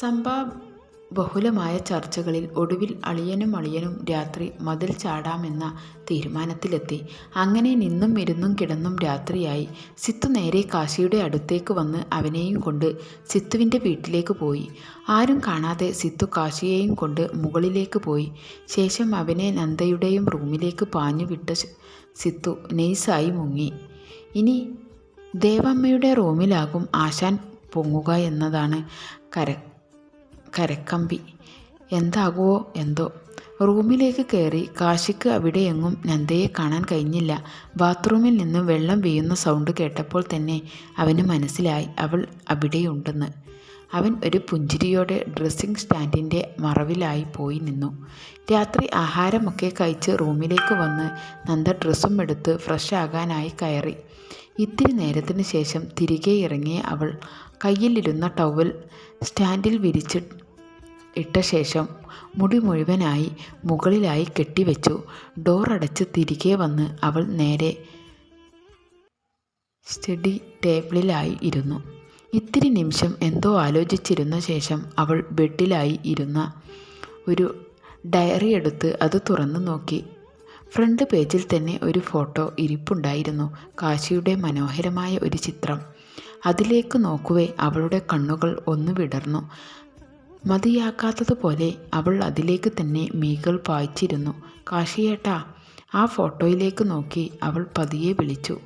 സംഭാ ബഹുലമായ ചർച്ചകളിൽ ഒടുവിൽ അളിയനും അളിയനും രാത്രി മതിൽ ചാടാമെന്ന തീരുമാനത്തിലെത്തി. അങ്ങനെ നിന്നും ഇരുന്നും കിടന്നും രാത്രിയായി. സിത്തു നേരെ കാശിയുടെ അടുത്തേക്ക് വന്ന് അവനെയും കൊണ്ട് സിത്തുവിന്റെ വീട്ടിലേക്ക് പോയി. ആരും കാണാതെ സിത്തു കാശിയെയും കൊണ്ട് മുകളിലേക്ക് പോയി. ശേഷം അവനെ നന്ദയുടെയും റൂമിലേക്ക് പാഞ്ഞു വിട്ട സിത്തു നെയ്സായി മുങ്ങി. ഇനി ദേവമ്മയുടെ റൂമിലാകും ആശാൻ പൊങ്ങുക എന്നതാണ് കരക്കമ്പി. എന്താകുമോ എന്തോ. റൂമിലേക്ക് കയറി കാശിക്ക് അവിടെയെങ്ങും നന്ദയെ കാണാൻ കഴിഞ്ഞില്ല. ബാത്റൂമിൽ നിന്ന് വെള്ളം വീഴുന്ന സൗണ്ട് കേട്ടപ്പോൾ തന്നെ അവന് മനസ്സിലായി അവൾ അവിടെയുണ്ടെന്ന്. അവൻ ഒരു പുഞ്ചിരിയോടെ ഡ്രസ്സിംഗ് സ്റ്റാൻഡിന്റെ മറവിലായി പോയി നിന്നു. രാത്രി ആഹാരമൊക്കെ കഴിച്ച് റൂമിലേക്ക് വന്ന് നന്ദ ഡ്രസ്സും എടുത്ത് ഫ്രഷ് ആകാനായി കയറി. ഇത്തിരി നേരത്തിന് ശേഷം തിരികെ ഇറങ്ങിയ അവൾ കയ്യിലിരുന്ന ടവൽ സ്റ്റാൻഡിൽ വിരിച്ച് ഇട്ട ശേഷം മുടി മുഴുവനായി മുകളിലായി കെട്ടിവെച്ചു. അടച്ച് തിരികെ വന്ന് അവൾ നേരെ സ്റ്റഡി ടേബിളിലായി ഇരുന്നു. ഇത്തിരി നിമിഷം എന്തോ ആലോചിച്ചിരുന്ന ശേഷം അവൾ ബെഡിലായി ഇരുന്ന ഒരു ഡയറി എടുത്ത് അത് തുറന്നു നോക്കി. ഫ്രണ്ട് പേജിൽ തന്നെ ഒരു ഫോട്ടോ ഇരിപ്പുണ്ടായിരുന്നു. കാശിയുടെ മനോഹരമായ ഒരു ചിത്രം. അതിലേക്ക് നോക്കുവേ അവളുടെ കണ്ണുകൾ ഒന്ന് വിടർന്നു. മതിയാക്കാത്തതുപോലെ അവൾ അതിലേക്ക് തന്നെ മീകൾ പായിച്ചിരുന്നു. കാശിയേട്ടാ. ആ ഫോട്ടോയിലേക്ക് നോക്കി അവൾ പതിയെ വിളിച്ചു.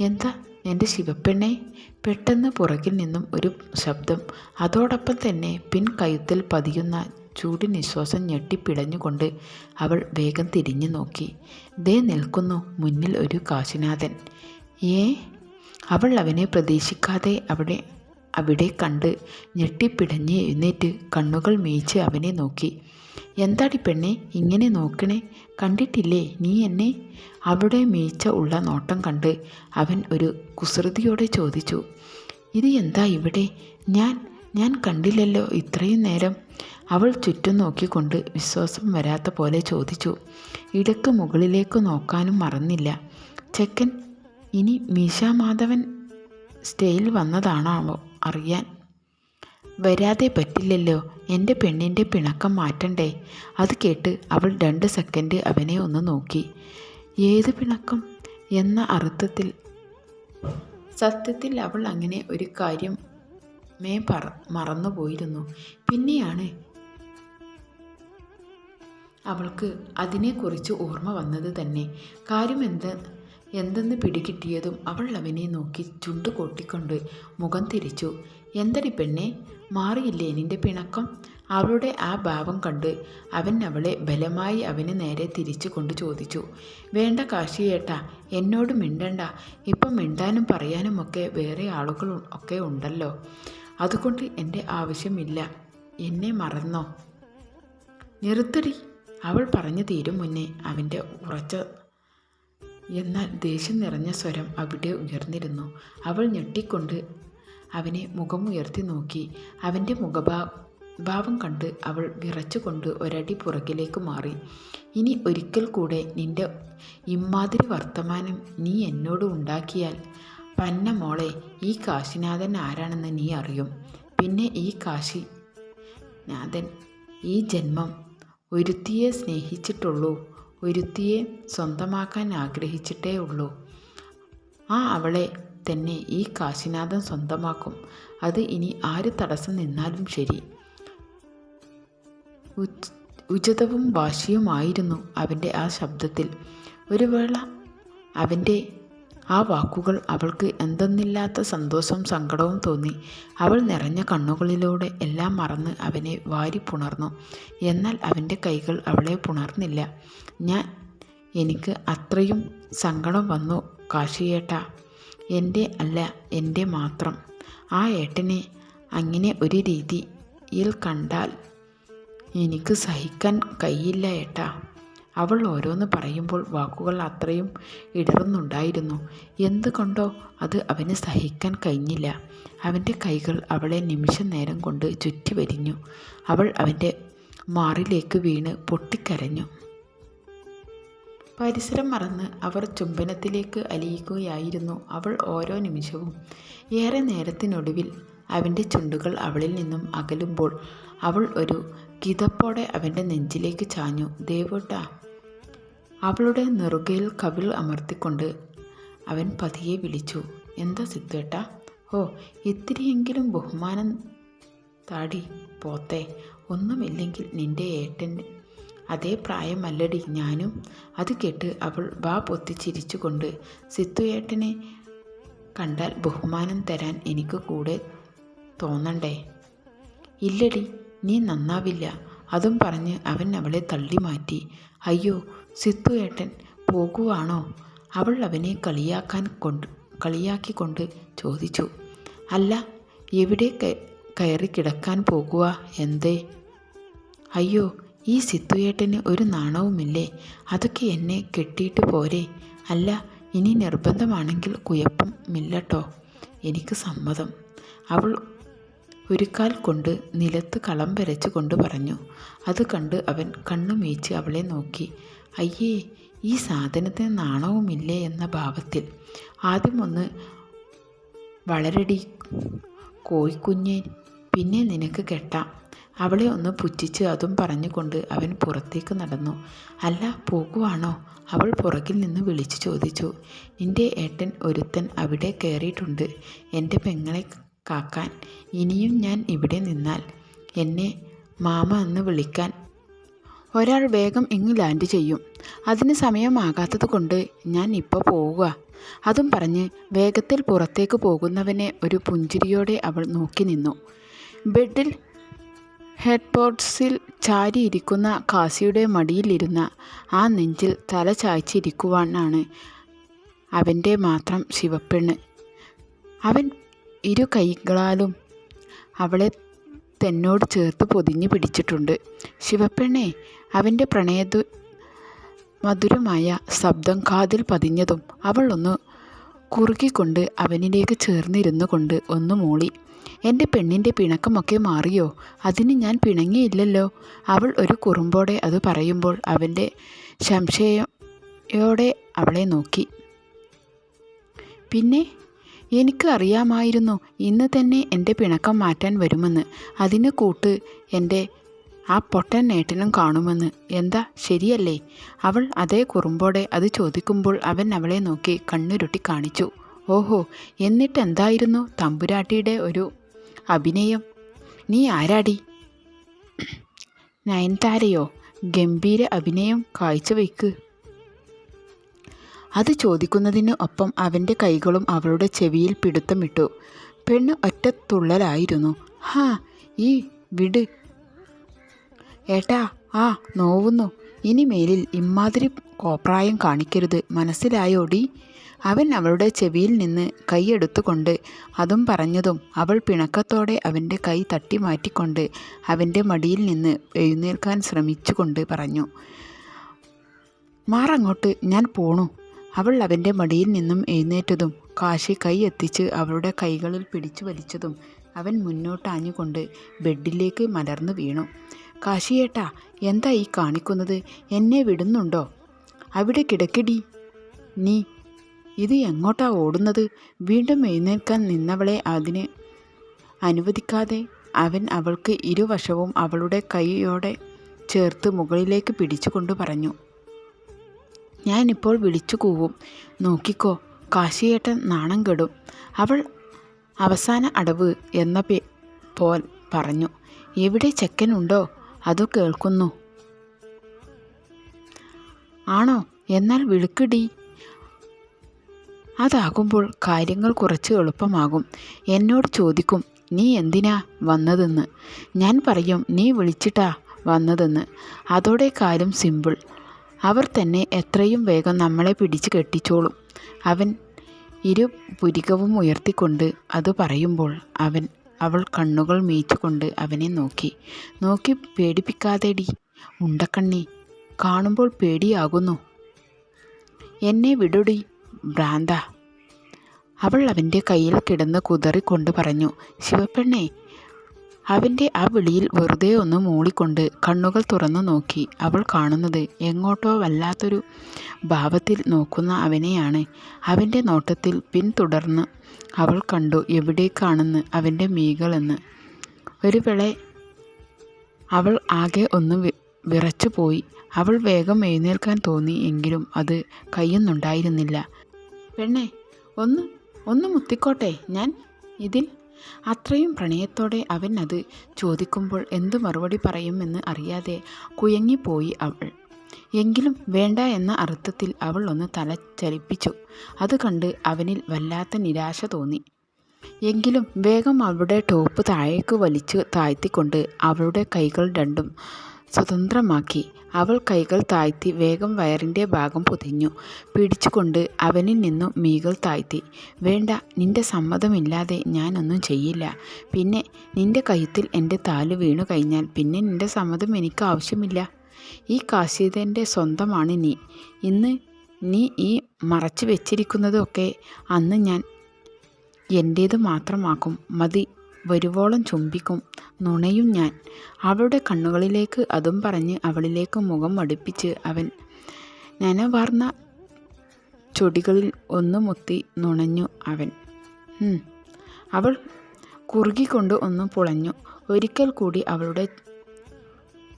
എന്താ എന്റെ ശിവപ്പെണ്ണെ പെട്ടെന്ന് പുറകിൽ നിന്നും ഒരു ശബ്ദം. അതോടൊപ്പം തന്നെ പിൻകയുത്തിൽ പതിയുന്ന ചൂടുനിശ്വാസം ഞെട്ടിപ്പിടഞ്ഞുകൊണ്ട് അവൾ വേഗം തിരിഞ്ഞു നോക്കി. ദേ നിൽക്കുന്നു മുന്നിൽ ഒരു കാശിനാഥൻ. ഏ. അവൾ അവനെ പ്രതീക്ഷിക്കാതെ അവിടെ അവിടെ കണ്ട് ഞെട്ടിപ്പിടഞ്ഞ് എഴുന്നേറ്റ് കണ്ണുകൾ മേയിച്ച് അവനെ നോക്കി. എന്താടി പെണ്ണെ ഇങ്ങനെ നോക്കണേ. കണ്ടിട്ടില്ലേ നീ എന്നെ. അവിടെ മേയിച്ച ഉള്ള നോട്ടം കണ്ട് അവൻ ഒരു കുസൃതിയോടെ ചോദിച്ചു. ഇത് എന്താ ഇവിടെ. ഞാൻ ഞാൻ കണ്ടില്ലല്ലോ ഇത്രയും നേരം. അവൾ ചുറ്റും നോക്കിക്കൊണ്ട് വിശ്വാസം വരാത്ത പോലെ ചോദിച്ചു. ഇടയ്ക്ക് മുകളിലേക്ക് നോക്കാനും മറന്നില്ല. ചെക്കൻ ഇനി മീശമാധവൻ സ്റ്റേയിൽ വന്നതാണാവോ അറിയാൻ. വരാതെ പറ്റില്ലല്ലോ. എന്റെ പെണ്ണിന്റെ പിണക്കം മാറ്റണ്ടേ. അത് കേട്ട് അവൾ രണ്ട് സെക്കൻഡ് അവനെ ഒന്ന് നോക്കി. ഏത് പിണക്കം എന്ന അർത്ഥത്തിൽ. സത്യത്തിൽ അവൾ അങ്ങനെ ഒരു കാര്യമേ മറന്നു പോയിരുന്നു. പിന്നെയാണ് അവൾക്ക് അതിനെക്കുറിച്ച് ഓർമ്മ വന്നത് തന്നെ. കാര്യം എന്തെന്ന് പിടികിട്ടിയതും അവൾ അവനെ നോക്കി ചുണ്ട് കൊട്ടിക്കൊണ്ട് മുഖം തിരിച്ചു. എന്തടി പെണ്ണെ മാറിയില്ലേ നിന്റെ പിണക്കം. അവളുടെ ആ ഭാവം കണ്ട് അവൻ അവളെ ബലമായി അവന് നേരെ തിരിച്ചു കൊണ്ട് ചോദിച്ചു. വേണ്ട കാശിയേട്ടാ. എന്നോട് മിണ്ടണ്ട. ഇപ്പം മിണ്ടാനും പറയാനും ഒക്കെ വേറെ ആളുകൾ ഒക്കെ ഉണ്ടല്ലോ. അതുകൊണ്ട് എന്റെ ആവശ്യമില്ല. എന്നെ മറന്നോ. നിർത്തടി. അവൾ പറഞ്ഞു തീരും മുന്നേ അവന്റെ ഉറച്ച എന്നാൽ ദേഷ്യം നിറഞ്ഞ സ്വരം അവിടെ ഉയർന്നിരുന്നു. അവൾ ഞെട്ടിക്കൊണ്ട് അവനെ മുഖമുയർത്തി നോക്കി. അവന്റെ മുഖഭാ ഭാവം കണ്ട് അവൾ വിറച്ചുകൊണ്ട് ഒരടി പുറകിലേക്ക് മാറി. ഇനി ഒരിക്കൽ കൂടെ നിന്റെ ഇമ്മാതിരി വർത്തമാനം നീ എന്നോട് ഉണ്ടാക്കിയാൽ പന്ന മോളെ ഈ കാശിനാഥൻ ആരാണെന്ന് നീ അറിയും. പിന്നെ ഈ കാശി നാഥൻ ഈ ജന്മം ഒരുത്തിയെ സ്നേഹിച്ചിട്ടുള്ളൂ. ഒരുത്തിയെ സ്വന്തമാക്കാൻ ആഗ്രഹിച്ചിട്ടേ ഉള്ളൂ. ആ അവളെ തന്നെ ഈ കാശിനാഥൻ സ്വന്തമാക്കും. അത് ഇനി ആര് തടസ്സം നിന്നാലും ശരി. ഉചിതവും വാശിയുമായിരുന്നു അവന്റെ ആ ശബ്ദത്തിൽ. ഒരു വേള അവന്റെ ആ വാക്കുകൾ അവൾക്ക് എന്തെന്നില്ലാത്ത സന്തോഷവും സങ്കടവും തോന്നി. അവൾ നിറഞ്ഞ കണ്ണുകളിലൂടെ എല്ലാം മറന്ന് അവനെ വാരി പുണർന്നു എന്നാൽ അവന്റെ കൈകൾ അവളെ പുണർന്നില്ല. ഞാൻ എനിക്ക് അത്രയും സങ്കടം വന്നു കാശിയേട്ട എന്റെ അല്ല എന്റെ മാത്രം. ആ ഏട്ടനെ അങ്ങനെ ഒരു രീതിയിൽ കണ്ടാൽ എനിക്ക് സഹിക്കാൻ കഴിയില്ല ഏട്ടാ. അവൾ ഓരോന്ന് പറയുമ്പോൾ വാക്കുകൾ അത്രയും ഇടറുന്നുണ്ടായിരുന്നു. എന്തുകൊണ്ടോ അത് അവന് സഹിക്കാൻ കഴിഞ്ഞില്ല. അവന്റെ കൈകൾ അവളെ നിമിഷനേരം കൊണ്ട് ചുറ്റി വരിഞ്ഞു അവൾ അവന്റെ മാറിലേക്ക് വീണ് പൊട്ടിക്കരഞ്ഞു. പരിസരം മറന്ന് അവർ ചുംബനത്തിലേക്ക് അലിയിക്കുകയായിരുന്നു അവൾ ഓരോ നിമിഷവും. ഏറെ നേരത്തിനൊടുവിൽ അവന്റെ ചുണ്ടുകൾ അവളിൽ നിന്നും അകലുമ്പോൾ അവൾ ഒരു കിതപ്പോടെ അവന്റെ നെഞ്ചിലേക്ക് ചാഞ്ഞു ദേവോട്ടാ അവളുടെ നെറുകയിൽ കവിൾ അമർത്തിക്കൊണ്ട് അവൻ പതിയെ വിളിച്ചു എന്താ സിദ്ധേട്ട? ഓ ഇത്തിരിയെങ്കിലും ബഹുമാനം താടി പോത്തെ. ഒന്നുമില്ലെങ്കിൽ നിന്റെ ഏട്ടൻ അതേ പ്രായമല്ലടി ഞാനും. അത് കേട്ട് അവൾ വാ പൊത്തി ചിരിച്ചുകൊണ്ട് സിത്തുയേട്ടനെ കണ്ടാൽ ബഹുമാനം തരാൻ എനിക്ക് കൂടെ തോന്നണ്ടേ? ഇല്ലടി നീ നന്നാവില്ല. അതും പറഞ്ഞ് അവൻ അവളെ തള്ളി മാറ്റി അയ്യോ സിത്തു ഏട്ടൻ പോകുവാണോ? അവൾ അവനെ കളിയാക്കാൻ കൊണ്ട് കളിയാക്കിക്കൊണ്ട് ചോദിച്ചു. അല്ല എവിടെ കയറി കിടക്കാൻ പോകുക എന്തേ? അയ്യോ ഈ സിത്തുയേട്ടന് ഒരു നാണവുമില്ലേ? അതൊക്കെ എന്നെ കെട്ടിയിട്ട് പോരെ. അല്ല ഇനി നിർബന്ധമാണെങ്കിൽ കുഴപ്പം ഇല്ലട്ടോ. എനിക്ക് സമ്മതം. അവൾ ഒരു കാൽ കൊണ്ട് നിലത്ത് കളം വരച്ചു കൊണ്ട് പറഞ്ഞു. അത് കണ്ട് അവൻ കണ്ണു കണ്ണുമീച്ച് അവളെ നോക്കി. അയ്യേ ഈ സാധനത്തിന് നാണവുമില്ലേ എന്ന ഭാവത്തിൽ ആദ്യമൊന്ന് വളരടി. കോഴിക്കുഞ്ഞെ പിന്നെ നിനക്ക് കെട്ടാം. അവളെ ഒന്ന് പുച്ഛിച്ച് അതും പറഞ്ഞുകൊണ്ട് അവൻ പുറത്തേക്ക് നടന്നു. അല്ല പോകുവാണോ? അവൾ പുറകിൽ നിന്ന് വിളിച്ചു ചോദിച്ചു. നിന്റെ ഏട്ടൻ ഒരുത്തൻ അവിടെ കയറിയിട്ടുണ്ട്. എന്റെ പെങ്ങളെ കാക്കാൻ ഇനിയും ഞാൻ ഇവിടെ നിന്നാൽ എന്നെ മാമ എന്ന് വിളിക്കാൻ ഒരാൾ വേഗം ഇങ്ങ് ലാൻഡ് ചെയ്യും. അതിന് സമയമാകാത്തത് കൊണ്ട് ഞാൻ ഇപ്പോൾ പോവുക. അതും പറഞ്ഞ് വേഗത്തിൽ പുറത്തേക്ക് പോകുന്നവനെ ഒരു പുഞ്ചിരിയോടെ അവൾ നോക്കി നിന്നു. ബെഡിൽ ഹെഡ്ബോർഡ്സിൽ ചാരിയിരിക്കുന്ന കാസിയുടെ മടിയിലിരുന്ന ആ നെഞ്ചിൽ തല ചായ്ച്ചിരിക്കുവാനാണ് അവന്റെ മാത്രം ശിവപ്പെണ്ണ്. അവൻ ഇരു കൈകളാലും അവളെ തന്നോട് ചേർത്ത് പൊതിഞ്ഞു പിടിച്ചിട്ടുണ്ട്. ശിവപ്പെണ്ണെ അവന്റെ പ്രണയതു മധുരമായ ശബ്ദം കാതിൽ പതിഞ്ഞതും അവൾ ഒന്ന് കുറുകിക്കൊണ്ട് അവനിലേക്ക് ചേർന്നിരുന്നു കൊണ്ട് ഒന്ന് മൂളി. എന്റെ പെണ്ണിന്റെ പിണക്കമൊക്കെ മാറിയോ? അതിന് ഞാൻ പിണങ്ങിയില്ലല്ലോ. അവൾ ഒരു കുറുമ്പോടെ അത് പറയുമ്പോൾ അവന്റെ സംശയയോടെ അവളെ നോക്കി. പിന്നെ? എനിക്ക് അറിയാമായിരുന്നു. ഇന്ന് തന്നെ എന്റെ പിണക്കം മാറ്റാൻ വരുമെന്ന്. അതിന് കൂട്ട് എന്റെ ആ പൊട്ടൻ നേട്ടനും കാണുമെന്ന്. എന്താ? ശരിയല്ലേ? അവൾ അതേ കുറുമ്പോടെ അത് ചോദിക്കുമ്പോൾ അവൻ അവളെ നോക്കി കണ്ണുരുട്ടി കാണിച്ചു. ഓഹോ എന്നിട്ട് എന്തായിരുന്നു തമ്പുരാട്ടിയുടെ ഒരു അഭിനയം? നീ ആരാടി? നയൻതാരയോ? ഗംഭീര അഭിനയം കാഴ്ചവെക്ക് അത് ചോദിക്കുന്നതിന് ഒപ്പം അവന്റെ കൈകളും അവളുടെ ചെവിയിൽ പിടുത്തമിട്ടു. പെണ്ണ് ഒറ്റ തുള്ളലായിരുന്നു ഹാ ഈ വിട് ഏട്ടാ ആ നോവുന്നു. ഇനി മേലിൽ ഇമ്മാതിരി കോപ്രായം കാണിക്കരുത്. മനസ്സിലായോടി? അവൻ അവളുടെ ചെവിയിൽ നിന്ന് കൈയെടുത്തുകൊണ്ട് അതും പറഞ്ഞതും അവൾ പിണക്കത്തോടെ അവന്റെ കൈ തട്ടി മാറ്റിക്കൊണ്ട് അവന്റെ മടിയിൽ നിന്ന് എഴുന്നേൽക്കാൻ ശ്രമിച്ചുകൊണ്ട് പറഞ്ഞു മാറങ്ങോട്ട് ഞാൻ പോണു. അവൾ അവന്റെ മടിയിൽ നിന്നും എഴുന്നേറ്റതും കാശി കൈ എത്തിച്ച് അവളുടെ കൈകളിൽ പിടിച്ചു വലിച്ചതും അവൻ മുന്നോട്ടാഞ്ഞുകൊണ്ട് ബെഡിലേക്ക് മലർന്നു വീണു. കാശിയേട്ടാ എന്താ ഈ കാണിക്കുന്നത്? എന്നെ വിടുന്നുണ്ടോ? അവിടെ കിടക്കിടി. നീ ഇത് എങ്ങോട്ടാ ഓടുന്നത്? വീണ്ടും എഴുന്നേൽക്കാൻ നിന്നവളെ അതിന് അനുവദിക്കാതെ അവൻ അവൾക്ക് ഇരുവശവും അവളുടെ കൈയോടെ ചേർത്ത് മുകളിലേക്ക് പിടിച്ചുകൊണ്ട് പറഞ്ഞു. ഞാനിപ്പോൾ വിളിച്ചു കൂവും. നോക്കിക്കോ കാശിയേട്ടൻ നാണം കെടും. അവൾ അവസാന അടവ് എന്ന പേ പോൽ പറഞ്ഞു. എവിടെ ചെക്കനുണ്ടോ? അതു കേൾക്കുന്നു ആണോ? എന്നാൽ വിളിക്കടി അതാകുമ്പോൾ കാര്യങ്ങൾ കുറച്ച് എളുപ്പമാകും. എന്നോട് ചോദിക്കും നീ എന്തിനാ വന്നതെന്ന്? ഞാൻ പറയും നീ വിളിച്ചിട്ടാ വന്നതെന്ന്. അതോടെ കാര്യം സിമ്പിൾ. അവർ തന്നെ എത്രയും വേഗം നമ്മളെ പിടിച്ച് കെട്ടിച്ചോളും. അവൻ ഇരു പുരികവും ഉയർത്തിക്കൊണ്ട് അത് പറയുമ്പോൾ അവൻ അവൾ കണ്ണുകൾ മീച്ചുകൊണ്ട് അവനെ നോക്കി. നോക്കി പേടിപ്പിക്കാതെടി. ഉണ്ടക്കണ്ണി കാണുമ്പോൾ പേടിയാകുന്നു. എന്നെ വിടുടി ഭ്രാന്ത. അവൾ അവന്റെ കയ്യിൽ കിടന്ന് കുതറിക്കൊണ്ട് പറഞ്ഞു ശിവപ്പെണ്ണേ അവന്റെ ആ വിളിയിൽ വെറുതെ ഒന്ന് മൂളിക്കൊണ്ട് കണ്ണുകൾ തുറന്നു നോക്കി അവൾ കാണുന്നത് എങ്ങോട്ടോ വല്ലാത്തൊരു ഭാവത്തിൽ നോക്കുന്ന അവനെയാണ്. അവന്റെ നോട്ടത്തിൽ പിന്തുടർന്ന് അവൾ കണ്ടു എവിടേക്കാണെന്ന് അവന്റെ മീകളെന്ന്. ഒരു വിളെ അവൾ ആകെ ഒന്ന് വിറച്ചു വിറച്ചുപോയി. അവൾ വേഗം എഴുന്നേൽക്കാൻ തോന്നി എങ്കിലും അത് കയ്യൊന്നുണ്ടായിരുന്നില്ല. പെണ്ണേ ഒന്ന് ഒന്ന് മുത്തിക്കോട്ടെ. ഞാൻ ഇതിൽ അത്രയും പ്രണയത്തോടെ അവൻ അത് ചോദിക്കുമ്പോൾ എന്തു മറുപടി പറയുമെന്ന് അറിയാതെ കുയങ്ങിപ്പോയി അവൾ. എങ്കിലും വേണ്ട എന്ന അർത്ഥത്തിൽ അവൾ ഒന്ന് തല ചലിപ്പിച്ചു അത് കണ്ട് അവനിൽ വല്ലാത്ത നിരാശ തോന്നി. എങ്കിലും വേഗം അവളുടെ ടോപ്പ് താഴേക്ക് വലിച്ചു താഴ്ത്തിക്കൊണ്ട് അവളുടെ കൈകൾ രണ്ടും സ്വതന്ത്രമാക്കി. അവൾ കൈകൾ താഴ്ത്തി വേഗം വയറിന്റെ ഭാഗം പൊതിഞ്ഞു. പിടിച്ചുകൊണ്ട് അവനിൽ നിന്നും മീകൾ താഴ്ത്തി. വേണ്ട നിന്റെ സമ്മതമില്ലാതെ ഞാനൊന്നും ചെയ്യില്ല. പിന്നെ നിന്റെ കൈത്തിൽ എന്റെ താൽ വീണു കഴിഞ്ഞാൽ പിന്നെ നിന്റെ സമ്മതം എനിക്ക് ആവശ്യമില്ല. ഈ കാശീതന്റെ സ്വന്തമാണ് നീ. ഇന്ന് നീ ഈ മറച്ചു വെച്ചിരിക്കുന്നതൊക്കെ അന്ന് ഞാൻ എന്റേത് മാത്രമാക്കും. മതി. വരുവോളം ചുംബിക്കും നുണയും ഞാൻ. അവളുടെ കണ്ണുകളിലേക്ക് അതും പറഞ്ഞ് അവളിലേക്ക് മുഖം അടുപ്പിച്ച് അവൻ നനവാർന്ന ചൊടികളിൽ ഒന്ന് മുത്തി നുണഞ്ഞു അവൻ. അവൾ കുറുകിക്കൊണ്ട് ഒന്ന് പുളഞ്ഞു. ഒരിക്കൽ കൂടി അവളുടെ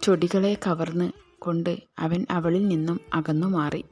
ചൊടികളെ കവർന്ന് കൊണ്ട് അവൻ അവളിൽ നിന്നും അകന്നു മാറി.